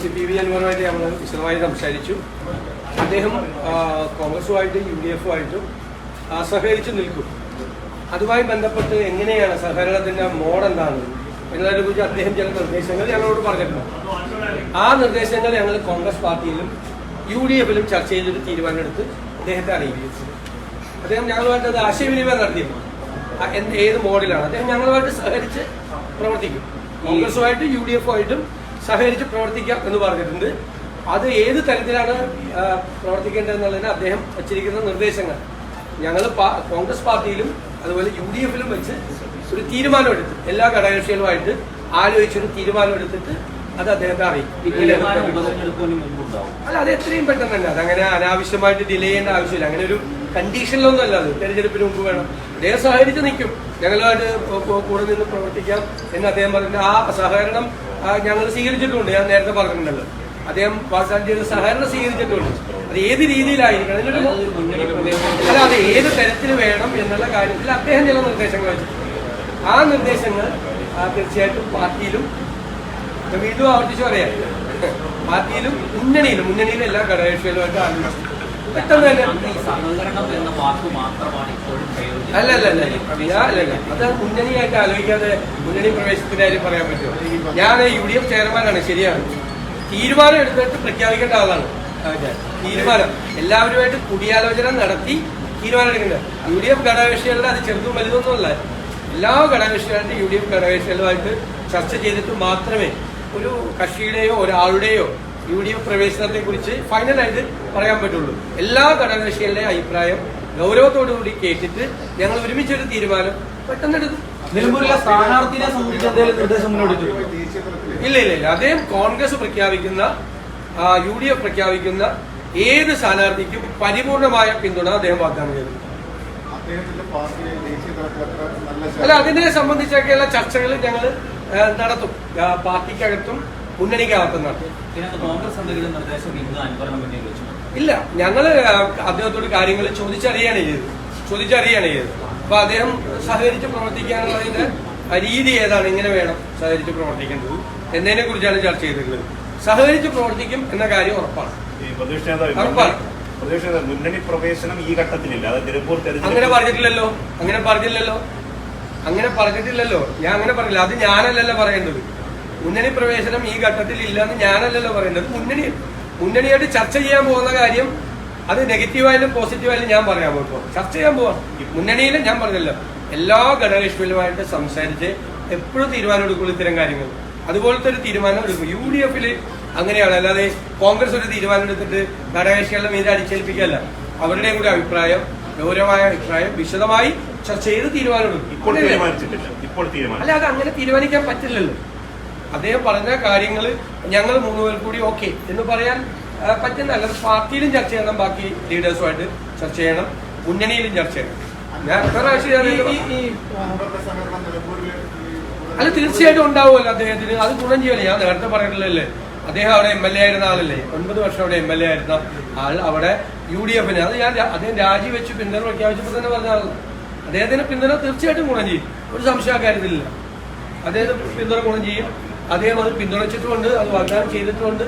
Shri P V അൻവറുമായിട്ട് നമ്മൾ വിശദമായി സംസാരിച്ചു. അദ്ദേഹം കോൺഗ്രസുമായിട്ട് യു ഡി എഫുമായിട്ടും സഹകരിച്ചു നിൽക്കും. അതുമായി ബന്ധപ്പെട്ട് എങ്ങനെയാണ് സഹകരണത്തിന്റെ മോഡ് എന്താണ്? എന്നതിനെ കുറിച്ച് അദ്ദേഹം ചില നിർദ്ദേശങ്ങൾ ഞങ്ങളോട് പറഞ്ഞിട്ടുണ്ട് ആ നിർദ്ദേശങ്ങൾ ഞങ്ങൾ കോൺഗ്രസ് പാർട്ടിയിലും യു ഡി എഫിലും ചർച്ച ചെയ്തൊരു തീരുമാനമെടുത്ത് അദ്ദേഹത്തെ അറിയിച്ചു. അദ്ദേഹം ഞങ്ങളുമായിട്ട് അത് ആശയവിനിമയം നടത്തിയിരുന്നു. എന്ത് ഏത് മോഡിലാണ്? അദ്ദേഹം ഞങ്ങളുമായിട്ട് സഹകരിച്ച് പ്രവർത്തിക്കും. കോൺഗ്രസുമായിട്ട് യു ഡി എഫുമായിട്ടും സഹകരിച്ച് പ്രവർത്തിക്കാം എന്ന് പറഞ്ഞിട്ടുണ്ട്. അത് ഏത് തരത്തിലാണ് പ്രവർത്തിക്കേണ്ടതെന്നുള്ളതിന് അദ്ദേഹം വച്ചിരിക്കുന്ന നിർദ്ദേശങ്ങൾ. ഞങ്ങൾ കോൺഗ്രസ് പാർട്ടിയിലും അതുപോലെ യു ഡി എഫിലും വെച്ച് ഒരു തീരുമാനമെടുത്ത്. എല്ലാ ഘടകകക്ഷികളുമായിട്ട് ആലോചിച്ചൊരു തീരുമാനമെടുത്തിട്ട് അത് അദ്ദേഹത്തെ അറിയിക്കും. അല്ല അത് എത്രയും പെട്ടെന്ന് തന്നെ. അതങ്ങനെ അനാവശ്യമായിട്ട് ഡിലേ ചെയ്യേണ്ട ആവശ്യമില്ല. അങ്ങനെ ഒരു കണ്ടീഷനിലൊന്നും അല്ല അത്. തെരഞ്ഞെടുപ്പിന് മുമ്പ് വേണം. അദ്ദേഹം സഹകരിച്ച് നിൽക്കും. ഞങ്ങളുമായിട്ട് കൂടെ നിന്ന് പ്രവർത്തിക്കാം എന്ന് അദ്ദേഹം പറഞ്ഞിട്ട് ആ സഹകരണം ഞങ്ങൾ സ്വീകരിച്ചിട്ടുണ്ട് ഞാൻ നേരത്തെ പറഞ്ഞിട്ടുണ്ടല്ലോ. അദ്ദേഹം പാകിസ്ഥാൻ ചെയ്ത സഹകരണം സ്വീകരിച്ചിട്ടുണ്ട്. അത് ഏത് രീതിയിലായിരിക്കണം? അല്ല അത് ഏത് തരത്തിൽ വേണം എന്നുള്ള കാര്യത്തിൽ അദ്ദേഹം ചില നിർദ്ദേശങ്ങൾ വെച്ചിട്ടുണ്ട്. ആ നിർദ്ദേശങ്ങൾ തീർച്ചയായിട്ടും പാർട്ടിയിലും വീണ്ടും ആവർത്തിച്ച് പറയാം. പാർട്ടിയിലും മുന്നണിയിലും മുന്നണിയിലും എല്ലാ ഘടകകക്ഷികളുമായിട്ട് ആലോചിച്ചു പെട്ടെന്ന് തന്നെ അല്ല അല്ല അല്ല അല്ല അത് മുന്നണിയായിട്ട് ആലോചിക്കാതെ മുന്നണി പ്രവേശത്തിന്റെ കാര്യം പറയാൻ പറ്റുമോ? ഞാൻ യു ഡി എഫ് ചെയർമാനാണ് ശരിയാണ്. തീരുമാനം എടുത്തിട്ട് പ്രഖ്യാപിക്കേണ്ട ആളാണ് തീരുമാനം. എല്ലാവരുമായിട്ട് കൂടിയാലോചന നടത്തി തീരുമാനം എടുക്കേണ്ടത്. യു ഡി എഫ് ഘടകകക്ഷികളുടെ അത് ചെറുതും വലുതൊന്നുമല്ല എല്ലാ ഘടകകക്ഷികളുടെ യു ഡി എഫ് ഘടകകക്ഷികളുമായിട്ട് ചർച്ച ചെയ്തിട്ട് മാത്രമേ ഒരു കക്ഷിയുടെയോ ഒരാളുടെയോ യു ഡി എഫ് പ്രവേശനത്തെ കുറിച്ച് ഫൈനലായിട്ട് പറയാൻ പറ്റുള്ളൂ. എല്ലാ ഘടകകക്ഷികളുടെയും അഭിപ്രായം ഗൗരവത്തോടു കൂടി കേട്ടിട്ട് ഞങ്ങൾ ഒരുമിച്ചൊരു തീരുമാനം പെട്ടെന്ന് എടുക്കും നിലമ്പൂരിലെ സ്ഥാനാർത്ഥിയെ സംബന്ധിച്ച് എന്തെങ്കിലും നിർദ്ദേശം ഇല്ല ഇല്ല ഇല്ല. അദ്ദേഹം കോൺഗ്രസ് പ്രഖ്യാപിക്കുന്ന യു ഡി എഫ് പ്രഖ്യാപിക്കുന്ന ഏത് സ്ഥാനാർത്ഥിക്കും പരിപൂർണമായ പിന്തുണ അദ്ദേഹം വാഗ്ദാനം ചെയ്തു. അല്ല അതിനെ സംബന്ധിച്ചൊക്കെയുള്ള ചർച്ചകൾ ഞങ്ങൾ നടത്തും. പാർട്ടിക്കകത്തും മുന്നണിക്കകത്തും നടത്തും ഇതിനകത്ത് കോൺഗ്രസ് എന്തെങ്കിലും നിർദ്ദേശം ഇന്ന് അനുകരണം വേണ്ടി വെച്ചു ഇല്ല ഞങ്ങൾ അദ്ദേഹത്തോട് കാര്യങ്ങൾ ചോദിച്ചറിയാണ് ചെയ്തത്. ചോദിച്ചറിയാണ് ചെയ്തത്. അപ്പൊ അദ്ദേഹം സഹകരിച്ച് പ്രവർത്തിക്കാനുള്ളതിന്റെ രീതി ഏതാണ്? ഇങ്ങനെ വേണം സഹകരിച്ച് പ്രവർത്തിക്കേണ്ടത്. എന്നതിനെ കുറിച്ചാണ് ചർച്ച ചെയ്തിട്ടുള്ളത്. സഹകരിച്ച് പ്രവർത്തിക്കും എന്ന കാര്യം ഉറപ്പാണ്. ഉറപ്പാണ്. മുന്നണി പ്രവേശനം ഈ ഘട്ടത്തിലില്ല. അത് തിരുപ്പൂർ അങ്ങനെ പറഞ്ഞിട്ടില്ലല്ലോ. അങ്ങനെ പറഞ്ഞില്ലല്ലോ. അങ്ങനെ പറഞ്ഞിട്ടില്ലല്ലോ. ഞാൻ അങ്ങനെ പറഞ്ഞില്ല. അത് ഞാനല്ലല്ലോ പറയേണ്ടത്. മുന്നണി പ്രവേശനം ഈ ഘട്ടത്തിൽ ഇല്ലെന്ന് ഞാനല്ലല്ലോ പറയുന്നത്. മുന്നണി മുന്നണിയായിട്ട് ചർച്ച ചെയ്യാൻ പോകുന്ന കാര്യം അത് നെഗറ്റീവായാലും പോസിറ്റീവായാലും ഞാൻ പറയാൻ പോകും. ചർച്ച ചെയ്യാൻ പോവാം. മുന്നണിയിൽ ഞാൻ പറഞ്ഞല്ലോ. എല്ലാ ഘടകകക്ഷികളുമായിട്ട് സംസാരിച്ച് എപ്പോഴും തീരുമാനം എടുക്കുള്ളൂ ഇത്തരം കാര്യങ്ങൾ. അതുപോലത്തെ ഒരു തീരുമാനം എടുക്കും. യു ഡി എഫിൽ അങ്ങനെയാണ്. അല്ലാതെ കോൺഗ്രസ് ഒരു തീരുമാനം എടുത്തിട്ട് ഘടകകക്ഷികളുടെ മീതെ അടിച്ചേൽപ്പിക്കുകയല്ല. അവരുടെയും കൂടി അഭിപ്രായം ഗൗരവമായ അഭിപ്രായം വിശദമായി ചർച്ച ചെയ്ത് തീരുമാനമെടുക്കും. ഇപ്പോൾ തീരുമാനിച്ചിട്ടില്ല. ഇപ്പോൾ തീരുമാനം അല്ല അത് അങ്ങനെ തീരുമാനിക്കാൻ പറ്റില്ലല്ലോ. അദ്ദേഹം പറഞ്ഞ കാര്യങ്ങൾ ഞങ്ങൾ മൂന്നുപേർ കൂടി ഓക്കെ എന്ന് പറയാൻ പറ്റുന്നല്ല പറ്റുന്ന പാർട്ടിയിലും ചർച്ച ചെയ്യണം ബാക്കി ലീഡേഴ്സുമായിട്ട് ചർച്ച ചെയ്യണം മുന്നണിയിലും ചർച്ച ചെയ്യണം. ഞാൻ എത്ര പ്രാവശ്യം അല്ല തീർച്ചയായിട്ടും ഉണ്ടാവുമല്ലോ അദ്ദേഹത്തിന്. അത് ഗുണം ചെയ്യല്ലേ ഞാൻ നേരത്തെ പറഞ്ഞിട്ടില്ലല്ലേ? അദ്ദേഹം അവിടെ എം എൽ എ ആയിരുന്ന ആളല്ലേ? ഒൻപത് വർഷം അവിടെ എം എൽ എ ആയിരുന്ന ആൾ അവിടെ യു ഡി എഫിന് അത് ഞാൻ അദ്ദേഹം രാജിവെച്ച് പിന്തുണ പ്രഖ്യാപിച്ചപ്പോൾ തന്നെ പറഞ്ഞ ആളാണ് അദ്ദേഹത്തിന് പിന്തുണ തീർച്ചയായിട്ടും ഗുണം ചെയ്യും. ഒരു സംശയ കാര്യത്തിലില്ല. അദ്ദേഹത്തിന് പിന്തുണ ഗുണം ചെയ്യും. അദ്ദേഹം അത് പിന്തുണച്ചിട്ടുമുണ്ട് അത് വാഗ്ദാനം ചെയ്തിട്ടുമുണ്ട്.